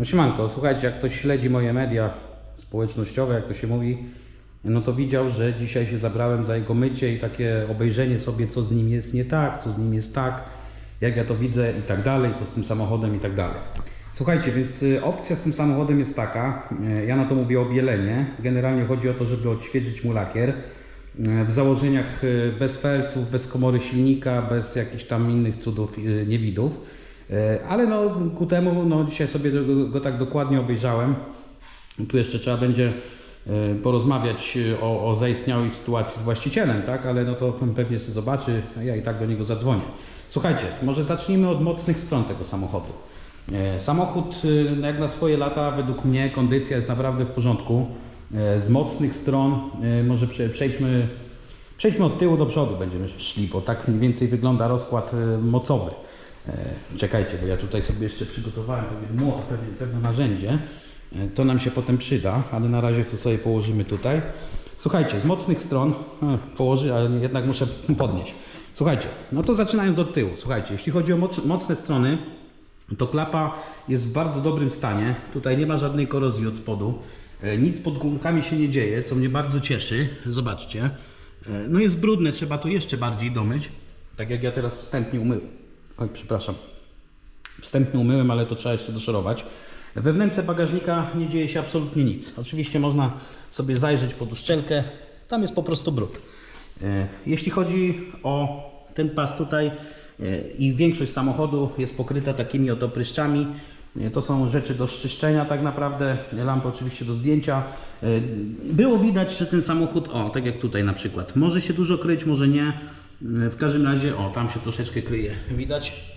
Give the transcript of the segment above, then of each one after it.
No siemanko, słuchajcie, jak ktoś śledzi moje media społecznościowe, jak to się mówi, no to widział, że dzisiaj się zabrałem za jego mycie i takie obejrzenie sobie, co z nim jest nie tak, co z nim jest tak, jak ja to widzę i tak dalej, co z tym samochodem i tak dalej. Słuchajcie, więc y, opcja z tym samochodem jest taka, y, ja na to mówię o bielenie. Generalnie chodzi o to, żeby odświeżyć mu lakier. Y, W założeniach bez felców, bez komory silnika, bez jakichś tam innych cudów, niewidów. Y, Ale no, ku temu no, dzisiaj sobie go, go tak dokładnie obejrzałem. Tu jeszcze trzeba będzie e, porozmawiać e, o, o zaistniałej sytuacji z właścicielem, tak? Ale no to pewnie sobie zobaczy, ja i tak do niego zadzwonię. Słuchajcie, może zacznijmy od mocnych stron tego samochodu. E, Samochód e, jak na swoje lata, według mnie kondycja jest naprawdę w porządku. E, Z mocnych stron e, może prze- przejdźmy, przejdźmy od tyłu do przodu będziemy szli, bo tak mniej więcej wygląda rozkład e, mocowy. E, Czekajcie, bo ja tutaj sobie jeszcze przygotowałem pewien młot, pewne, pewne narzędzie. E, To nam się potem przyda, ale na razie to sobie położymy tutaj. Słuchajcie, z mocnych stron, e, położy, ale jednak muszę podnieść. Słuchajcie, no to zaczynając od tyłu. Słuchajcie, jeśli chodzi o moc, mocne strony, to klapa jest w bardzo dobrym stanie. Tutaj nie ma żadnej korozji od spodu. Nic pod gumkami się nie dzieje, co mnie bardzo cieszy. Zobaczcie. No jest brudne, trzeba to jeszcze bardziej domyć. Tak jak ja teraz wstępnie umyłem. Oj, przepraszam. Wstępnie umyłem, ale to trzeba jeszcze doszorować. We wnętrze bagażnika nie dzieje się absolutnie nic. Oczywiście można sobie zajrzeć pod uszczelkę. Tam jest po prostu brud. E, Jeśli chodzi o ten pas tutaj e, i większość samochodu jest pokryta takimi oto pryszczami. E, To są rzeczy do szczyszczenia tak naprawdę, lampy oczywiście do zdjęcia. Było widać, że ten samochód, o tak jak tutaj na przykład, może się dużo kryć, może nie. E, W każdym razie, o tam się troszeczkę kryje. Widać?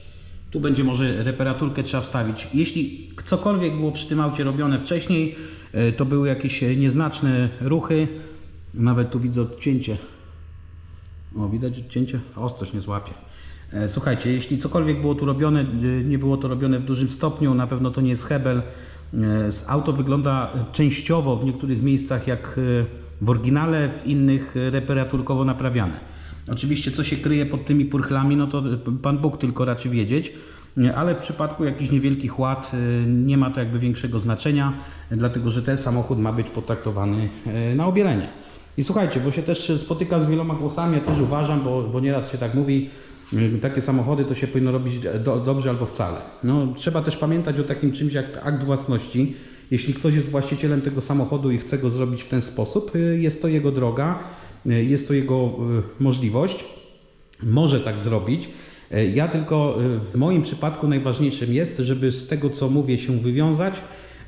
Tu będzie może reparaturkę trzeba wstawić. Jeśli cokolwiek było przy tym aucie robione wcześniej, e, to były jakieś e, nieznaczne ruchy. Nawet tu widzę odcięcie. O, widać odcięcie? Ostrość nie złapie. Słuchajcie, jeśli cokolwiek było tu robione, nie było to robione w dużym stopniu, na pewno to nie jest hebel. Auto wygląda częściowo w niektórych miejscach jak w oryginale, w innych reparaturkowo naprawiane. Oczywiście, co się kryje pod tymi purchlami, no to Pan Bóg tylko raczy wiedzieć. Ale w przypadku jakichś niewielkich ład e, nie ma to jakby większego znaczenia, e, dlatego że ten samochód ma być potraktowany e, na obielenie. I słuchajcie, bo się też spotykam z wieloma głosami, ja też uważam, bo, bo nieraz się tak mówi, y, takie samochody to się powinno robić do, dobrze albo wcale. No, trzeba też pamiętać o takim czymś jak akt własności. Jeśli ktoś jest właścicielem tego samochodu i chce go zrobić w ten sposób, y, jest to jego droga, y, jest to jego y, możliwość może tak zrobić. E, Ja tylko e, w moim przypadku najważniejszym jest, żeby z tego co mówię się wywiązać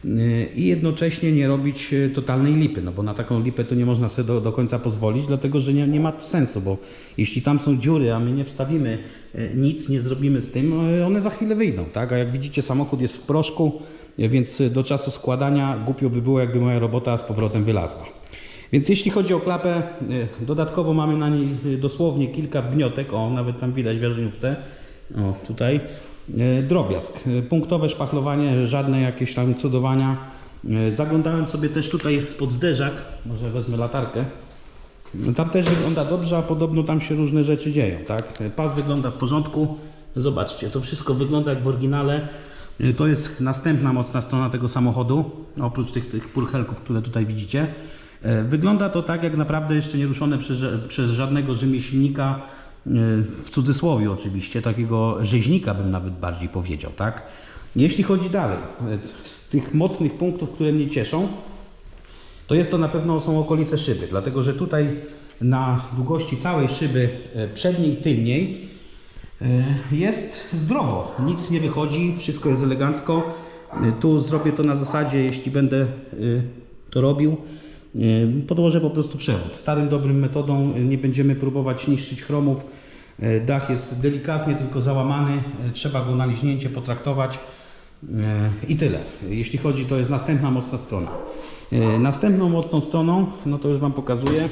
e, i jednocześnie nie robić e, totalnej lipy, no bo na taką lipę to nie można sobie do, do końca pozwolić, dlatego że nie, nie ma sensu, bo jeśli tam są dziury, a my nie wstawimy e, nic, nie zrobimy z tym, e, one za chwilę wyjdą, tak? A jak widzicie samochód jest w proszku, e, więc do czasu składania głupio by było, jakby moja robota z powrotem wylazła. Więc jeśli chodzi o klapę, y, dodatkowo mamy na niej y, dosłownie kilka wgniotek, o nawet tam widać w jarzeniówce, o tutaj, y, drobiazg, punktowe szpachlowanie, żadne jakieś tam cudowania. Zaglądałem sobie też tutaj pod zderzak, może wezmę latarkę. No Tam też wygląda dobrze, a podobno tam się różne rzeczy dzieją, tak? Pas wygląda w porządku. Zobaczcie, to wszystko wygląda jak w oryginale. To jest następna mocna strona tego samochodu, oprócz tych, tych purchelków, które tutaj widzicie. E, Wygląda to tak jak naprawdę jeszcze nie ruszone przez, przez żadnego rzemieślnika, y, w cudzysłowie oczywiście, takiego rzeźnika bym nawet bardziej powiedział, tak? Jeśli chodzi dalej, y, z tych mocnych punktów, które mnie cieszą, to jest to na pewno są okolice szyby, dlatego że tutaj na długości całej szyby e, przedniej tylniej e, jest zdrowo, nic nie wychodzi, wszystko jest elegancko. E, Tu zrobię to na zasadzie, jeśli będę e, to robił, e, podłożę po prostu przewód. Starym, dobrym metodą e, nie będziemy próbować niszczyć chromów. E, Dach jest delikatnie tylko załamany, trzeba go na liźnięcie potraktować. I tyle. Jeśli chodzi, to jest następna mocna strona. Następną mocną stroną, no to już Wam pokazuję.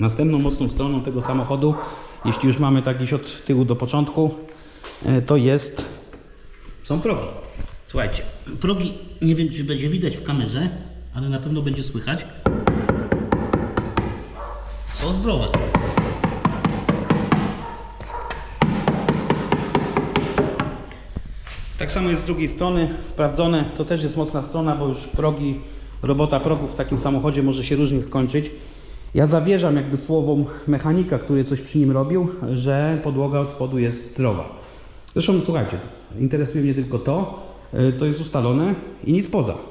Następną mocną stroną tego samochodu, jeśli już mamy tak gdzieś od tyłu do początku, to jest są progi. Słuchajcie, progi nie wiem czy będzie widać w kamerze, ale na pewno będzie słychać. Są zdrowe. Tak samo jest z drugiej strony, sprawdzone. To też jest mocna strona, bo już progi, robota progów w takim samochodzie może się różnie kończyć. Ja zawierzam jakby słowom mechanika, który coś przy nim robił, że podłoga od spodu jest zdrowa. Zresztą słuchajcie, interesuje mnie tylko to, y, co jest ustalone i nic poza.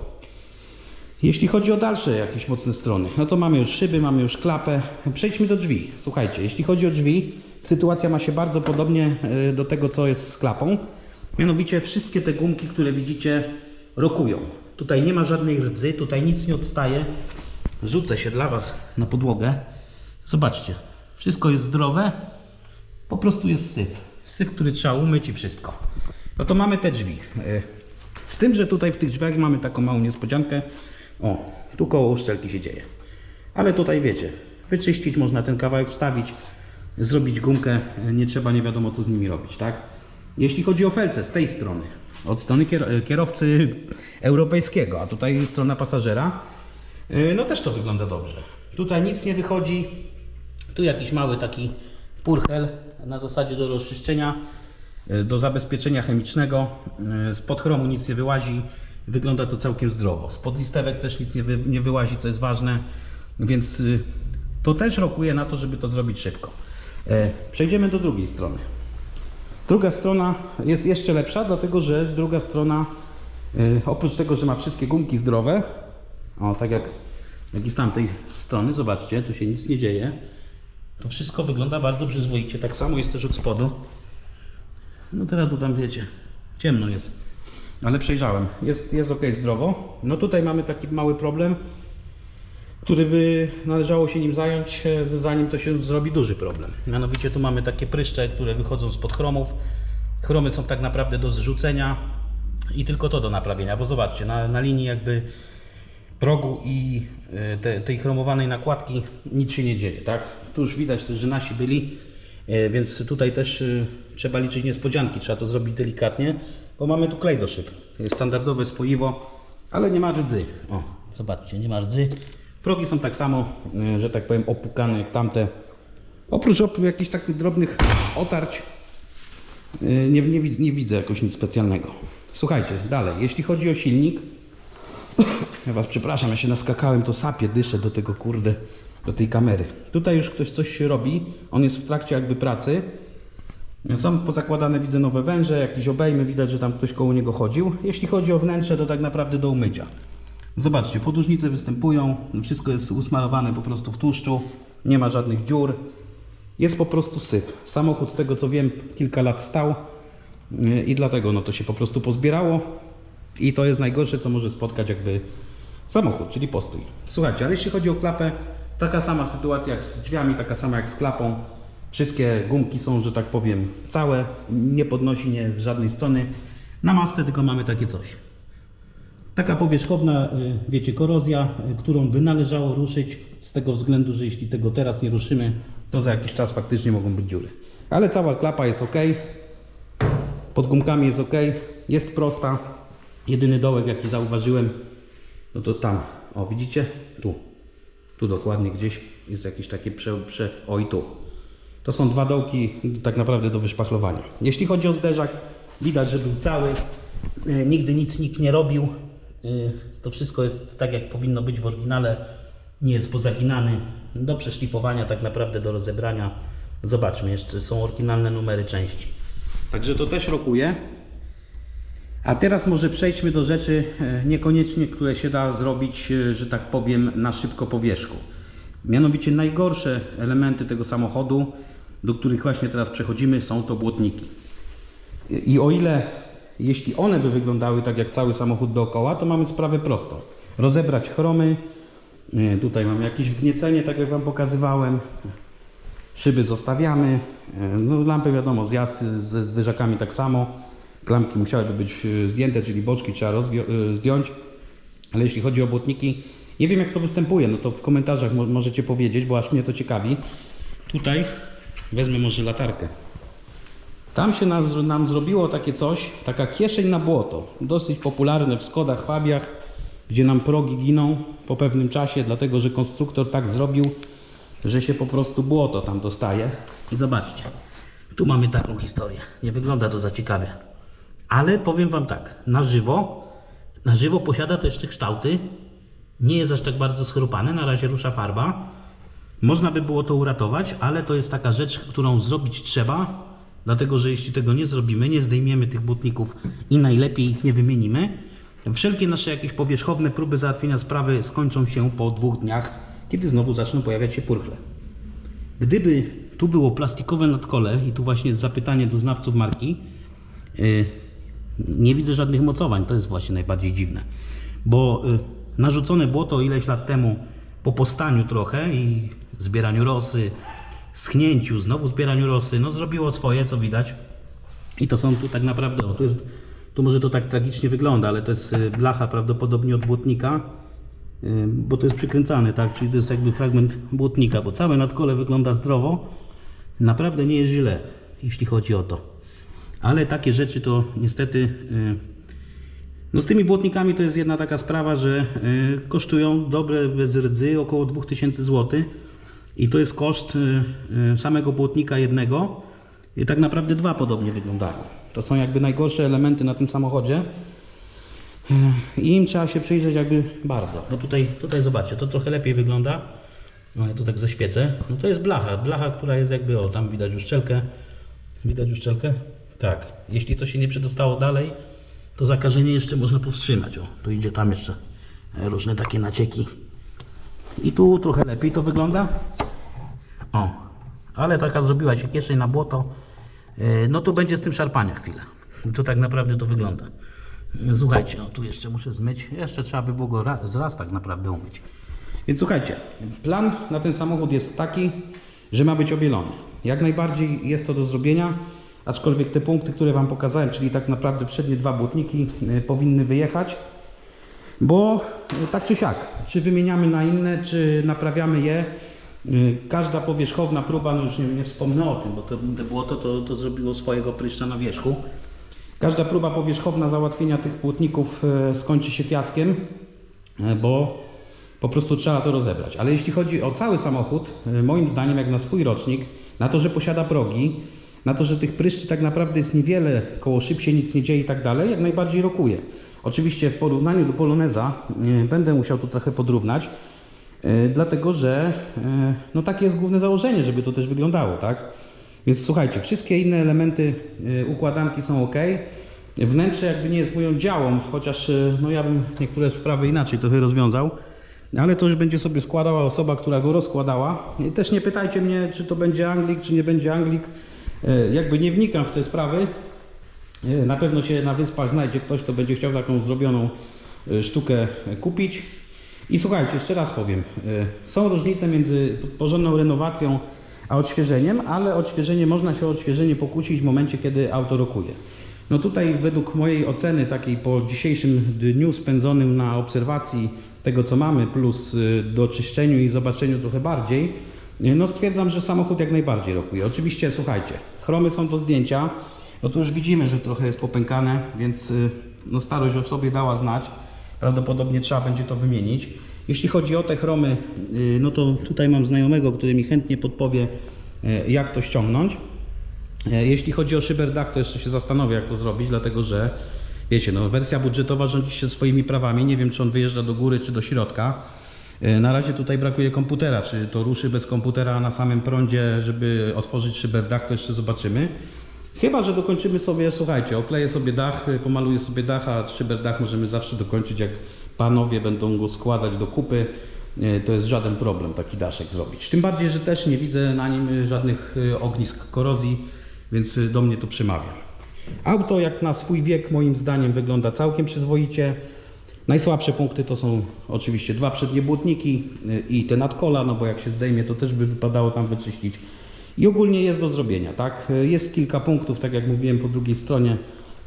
Jeśli chodzi o dalsze jakieś mocne strony, no to mamy już szyby, mamy już klapę. Przejdźmy do drzwi. Słuchajcie, jeśli chodzi o drzwi, sytuacja ma się bardzo podobnie y, do tego, co jest z klapą. Mianowicie wszystkie te gumki, które widzicie, rokują. Tutaj nie ma żadnej rdzy, tutaj nic nie odstaje. Rzucę się dla Was na podłogę. Zobaczcie, wszystko jest zdrowe, po prostu jest syf. Syf, który trzeba umyć i wszystko. No to mamy te drzwi. Y, Z tym, że tutaj w tych drzwiach mamy taką małą niespodziankę. O, tu koło uszczelki się dzieje. Ale tutaj wiecie, wyczyścić można ten kawałek, wstawić, zrobić gumkę. y, Nie trzeba nie wiadomo co z nimi robić, tak? Jeśli chodzi o felce z tej strony, od strony kier- kierowcy europejskiego, a tutaj strona pasażera, y, no też to wygląda dobrze. Tutaj nic nie wychodzi, tu jakiś mały taki purchel na zasadzie do rozczyszczenia, y, do zabezpieczenia chemicznego. Y, Spod chromu nic nie wyłazi, wygląda to całkiem zdrowo. Spod listewek też nic nie, wy, nie wyłazi, co jest ważne, więc y, to też rokuje na to, żeby to zrobić szybko. E, Przejdziemy do drugiej strony. Druga strona jest jeszcze lepsza, dlatego że druga strona, y, oprócz tego, że ma wszystkie gumki zdrowe, o tak jak, jak i z tamtej strony, zobaczcie, tu się nic nie dzieje, to wszystko wygląda bardzo przyzwoicie. Tak samo jest też od spodu. No teraz to tam wiecie, ciemno jest, ale przejrzałem. Jest, jest ok zdrowo. No tutaj mamy taki mały problem, który by należało się nim zająć, e, zanim to się zrobi duży problem. Mianowicie tu mamy takie pryszcze, które wychodzą spod chromów. Chromy są tak naprawdę do zrzucenia i tylko to do naprawienia, bo zobaczcie, na, na linii jakby progu i e, te, tej chromowanej nakładki nic się nie dzieje, tak? Tu już widać też, że nasi byli, e, więc tutaj też trzeba liczyć niespodzianki, trzeba to zrobić delikatnie, bo mamy tu klej do szyb. Standardowe spoiwo, ale nie ma rdzy. O, zobaczcie, nie ma rdzy. Progi są tak samo, e, że tak powiem, opukane jak tamte. Oprócz op- jakichś takich drobnych otarć, e, nie, nie, nie widzę jakoś nic specjalnego. Słuchajcie, dalej, jeśli chodzi o silnik, ja was przepraszam, ja się naskakałem, to sapię, dyszę do tego kurde, do tej kamery. Tutaj już ktoś coś robi, on jest w trakcie jakby pracy. Są pozakładane, widzę nowe węże, jakieś obejmy, widać, że tam ktoś koło niego chodził. Jeśli chodzi o wnętrze, to tak naprawdę do umycia. Zobaczcie, podłużnice występują, wszystko jest usmarowane po prostu w tłuszczu, nie ma żadnych dziur. Jest po prostu syf. Samochód, z tego co wiem, kilka lat stał yy, i dlatego no, to się po prostu pozbierało. I to jest najgorsze, co może spotkać jakby samochód, czyli postój. Słuchajcie, ale jeśli chodzi o klapę, taka sama sytuacja jak z drzwiami, taka sama jak z klapą. Wszystkie gumki są, że tak powiem, całe, nie podnosi nie z żadnej strony. Na masce tylko mamy takie coś. Taka powierzchowna, y, wiecie, korozja, y, którą by należało ruszyć z tego względu, że jeśli tego teraz nie ruszymy, to za jakiś czas faktycznie mogą być dziury. Ale cała klapa jest ok. Pod gumkami jest ok. Jest prosta. Jedyny dołek jaki zauważyłem, no to tam. O, widzicie? Tu. Tu dokładnie gdzieś jest jakieś takie prze... prze oj, tu. To są dwa dołki tak naprawdę do wyszpachlowania. Jeśli chodzi o zderzak, widać, że był cały. E, Nigdy nic nikt nie robił. E, To wszystko jest tak, jak powinno być w oryginale. Nie jest pozaginany. Do przeszlifowania, tak naprawdę do rozebrania. Zobaczmy, jeszcze są oryginalne numery części. Także to też rokuje. A teraz może przejdźmy do rzeczy e, niekoniecznie, które się da zrobić, że tak powiem, na szybko po wierzchu. Mianowicie najgorsze elementy tego samochodu, do których właśnie teraz przechodzimy, są to błotniki. I o ile, jeśli one by wyglądały tak jak cały samochód dookoła, to mamy sprawę prostą. Rozebrać chromy, e, tutaj mamy jakieś wgniecenie, tak jak Wam pokazywałem. Szyby zostawiamy, e, no lampy wiadomo, zjazd ze zderzakami tak samo. Klamki musiałyby być e, zdjęte, czyli boczki trzeba zdjąć. Ale jeśli chodzi o błotniki, nie wiem jak to występuje, no to w komentarzach mo- możecie powiedzieć, bo aż mnie to ciekawi. Tutaj wezmę może latarkę. Tam się nam zrobiło takie coś, taka kieszeń na błoto. Dosyć popularne w Skodach, Fabiach, gdzie nam progi giną po pewnym czasie, dlatego że konstruktor tak zrobił, że się po prostu błoto tam dostaje. I zobaczcie, tu mamy taką historię. Nie wygląda to za ciekawie. Ale powiem Wam tak, na żywo, na żywo posiada to jeszcze kształty, nie jest aż tak bardzo schrupany, na razie rusza farba. Można by było to uratować, ale to jest taka rzecz, którą zrobić trzeba, dlatego że jeśli tego nie zrobimy, nie zdejmiemy tych błotników i najlepiej ich nie wymienimy, wszelkie nasze jakieś powierzchowne próby załatwienia sprawy skończą się po dwóch dniach, kiedy znowu zaczną pojawiać się purchle. Gdyby tu było plastikowe nadkole, i tu właśnie jest zapytanie do znawców marki, yy, nie widzę żadnych mocowań, to jest właśnie najbardziej dziwne. Bo yy, narzucone błoto ileś lat temu po postaniu trochę i zbieraniu rosy, schnięciu, znowu zbieraniu rosy, no zrobiło swoje, co widać. I to są tu tak naprawdę, o, tu jest, tu może to tak tragicznie wygląda, ale to jest y, blacha prawdopodobnie od błotnika, y, bo to jest przykręcane, tak, czyli to jest jakby fragment błotnika, bo całe nadkole wygląda zdrowo, naprawdę nie jest źle, jeśli chodzi o to. Ale takie rzeczy to niestety, y, no z tymi błotnikami to jest jedna taka sprawa, że y, kosztują dobre bez rdzy około 2000 zł i to jest koszt y, y, samego błotnika jednego i tak naprawdę dwa podobnie wyglądają. To są jakby najgorsze elementy na tym samochodzie. I im trzeba się przyjrzeć jakby bardzo. No tutaj, tutaj zobaczcie, to trochę lepiej wygląda. No ja to tak zaświecę. No to jest blacha. Blacha, która jest jakby, o tam widać uszczelkę. Widać uszczelkę? Tak. Jeśli to się nie przedostało dalej, to zakażenie jeszcze można powstrzymać. O, tu idzie tam jeszcze e, różne takie nacieki. I tu trochę lepiej to wygląda. O, ale taka zrobiła się kieszeń na błoto. E, No to będzie z tym szarpania chwilę. To tak naprawdę to wygląda. Słuchajcie, o, tu jeszcze muszę zmyć. Jeszcze trzeba by było go ra- z raz tak naprawdę umyć. Więc słuchajcie, plan na ten samochód jest taki, że ma być obielony. Jak najbardziej jest to do zrobienia, aczkolwiek te punkty, które Wam pokazałem, czyli tak naprawdę przednie dwa błotniki y, powinny wyjechać, bo y, tak czy siak, czy wymieniamy na inne, czy naprawiamy je, y, każda powierzchowna próba, no już nie, nie wspomnę o tym, bo to, to błoto to, to zrobiło swojego pryszcza na wierzchu. Każda próba powierzchowna załatwienia tych płotników e, skończy się fiaskiem, e, bo po prostu trzeba to rozebrać. Ale jeśli chodzi o cały samochód, e, moim zdaniem, jak na swój rocznik, na to, że posiada progi, na to, że tych pryszczy tak naprawdę jest niewiele, koło szyb się nic nie dzieje i tak dalej, jak najbardziej rokuje. Oczywiście w porównaniu do Poloneza e, będę musiał to trochę podrównać, e, dlatego że e, no takie jest główne założenie, żeby to też wyglądało, tak? Więc słuchajcie, wszystkie inne elementy układanki są ok. Wnętrze jakby nie jest moją działą, chociaż no ja bym niektóre sprawy inaczej trochę rozwiązał. Ale to już będzie sobie składała osoba, która go rozkładała. I też nie pytajcie mnie, czy to będzie Anglik, czy nie będzie Anglik. Y, Jakby nie wnikam w te sprawy. Y, Na pewno się na wyspach znajdzie ktoś, kto będzie chciał taką zrobioną y, sztukę kupić. I słuchajcie, jeszcze raz powiem. Są różnice między porządną renowacją a odświeżeniem, ale odświeżenie można się o odświeżenie pokłócić w momencie, kiedy auto rokuje. No tutaj według mojej oceny takiej po dzisiejszym dniu spędzonym na obserwacji tego co mamy plus doczyszczeniu i zobaczeniu trochę bardziej, no stwierdzam, że samochód jak najbardziej rokuje. Oczywiście słuchajcie, chromy są do zdjęcia, no to już widzimy, że trochę jest popękane, więc y, no starość o sobie dała znać. Prawdopodobnie trzeba będzie to wymienić. Jeśli chodzi o te chromy, y, no to tutaj mam znajomego, który mi chętnie podpowie, y, jak to ściągnąć. Jeśli chodzi o szyberdach, to jeszcze się zastanowię, jak to zrobić, dlatego że wiecie, no, wersja budżetowa rządzi się swoimi prawami. Nie wiem, czy on wyjeżdża do góry, czy do środka. E, Na razie tutaj brakuje komputera. Czy to ruszy bez komputera na samym prądzie, żeby otworzyć szyberdach, to jeszcze zobaczymy. Chyba, że dokończymy sobie, słuchajcie, okleję sobie dach, y, pomaluję sobie dach, a szyberdach możemy zawsze dokończyć, jak panowie będą go składać do kupy. Y, To jest żaden problem taki daszek zrobić. Tym bardziej, że też nie widzę na nim żadnych ognisk korozji, więc do mnie to przemawia. Auto jak na swój wiek moim zdaniem wygląda całkiem przyzwoicie. Najsłabsze punkty to są oczywiście dwa przednie błotniki y, i te nadkola, no bo jak się zdejmie to też by wypadało tam wyczyścić. I ogólnie jest do zrobienia, tak? Y, Jest kilka punktów, tak jak mówiłem po drugiej stronie,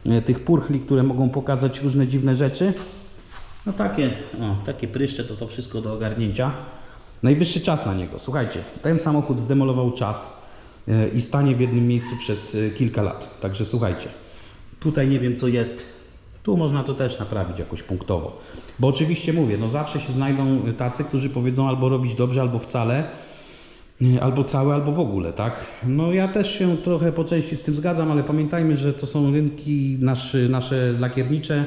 y, tych purchli, które mogą pokazać różne dziwne rzeczy. No takie, o, takie pryszcze to to wszystko do ogarnięcia. Najwyższy czas na niego. Słuchajcie, ten samochód zdemolował czas i stanie w jednym miejscu przez kilka lat. Także słuchajcie, tutaj nie wiem co jest. Tu można to też naprawić jakoś punktowo. Bo oczywiście mówię, no zawsze się znajdą tacy, którzy powiedzą albo robić dobrze, albo wcale. Nie, Albo całe, albo w ogóle, tak? No ja też się trochę po części z tym zgadzam, ale pamiętajmy, że to są rynki nasze, nasze lakiernicze,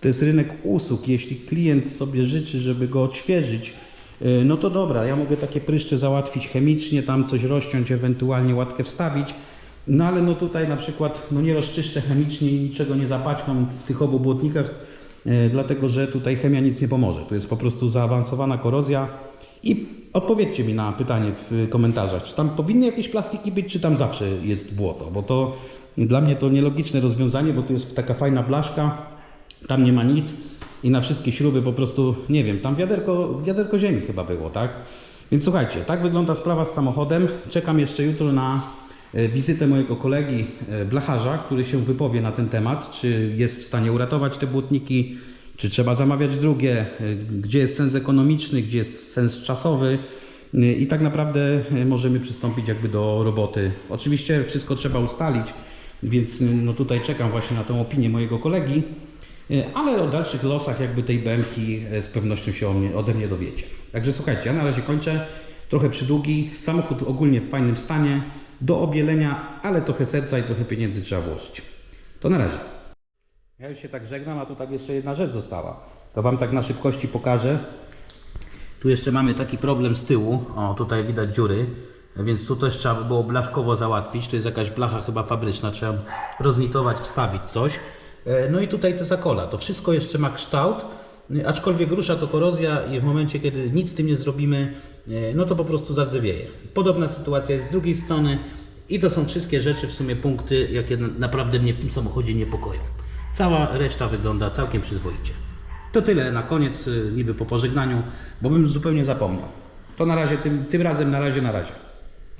to jest rynek usług. Jeśli klient sobie życzy, żeby go odświeżyć, yy, no to dobra, ja mogę takie pryszcze załatwić chemicznie, tam coś rozciąć, ewentualnie łatkę wstawić, no ale no tutaj na przykład no nie rozczyszczę chemicznie i niczego nie zapaćkam w tych obu błotnikach, yy, dlatego że tutaj chemia nic nie pomoże. Tu jest po prostu zaawansowana korozja, i odpowiedzcie mi na pytanie w komentarzach, czy tam powinny jakieś plastiki być, czy tam zawsze jest błoto, bo to dla mnie to nielogiczne rozwiązanie, bo tu jest taka fajna blaszka, tam nie ma nic i na wszystkie śruby po prostu, nie wiem, tam wiaderko, wiaderko ziemi chyba było, tak? Więc słuchajcie, tak wygląda sprawa z samochodem. Czekam jeszcze jutro na e, wizytę mojego kolegi e, blacharza, który się wypowie na ten temat, czy jest w stanie uratować te błotniki, czy trzeba zamawiać drugie, y, gdzie jest sens ekonomiczny, gdzie jest sens czasowy i tak naprawdę możemy przystąpić jakby do roboty. Oczywiście wszystko trzeba ustalić, więc no tutaj czekam właśnie na tą opinię mojego kolegi, ale o dalszych losach jakby tej bębki z pewnością się ode mnie dowiecie. Także słuchajcie, ja na razie kończę, trochę przydługi, samochód ogólnie w fajnym stanie, do obielenia, ale trochę serca i trochę pieniędzy trzeba włożyć. To na razie. Ja już się tak żegnam, a tu tak jeszcze jedna rzecz została. To Wam tak na szybkości pokażę. Tu jeszcze mamy taki problem z tyłu. O, tutaj widać dziury. Więc tu też trzeba by było blaszkowo załatwić. To jest jakaś blacha chyba fabryczna. Trzeba roznitować, wstawić coś. E, No i tutaj te zakola. To wszystko jeszcze ma kształt. E, Aczkolwiek rusza to korozja i w momencie, kiedy nic z tym nie zrobimy, e, no to po prostu zardzewieje. Podobna sytuacja jest z drugiej strony. I to są wszystkie rzeczy, w sumie punkty, jakie na- naprawdę mnie w tym samochodzie niepokoją. Cała reszta wygląda całkiem przyzwoicie. To tyle na koniec, y, niby po pożegnaniu, bo bym zupełnie zapomniał. To na razie, tym, tym razem na razie, na razie.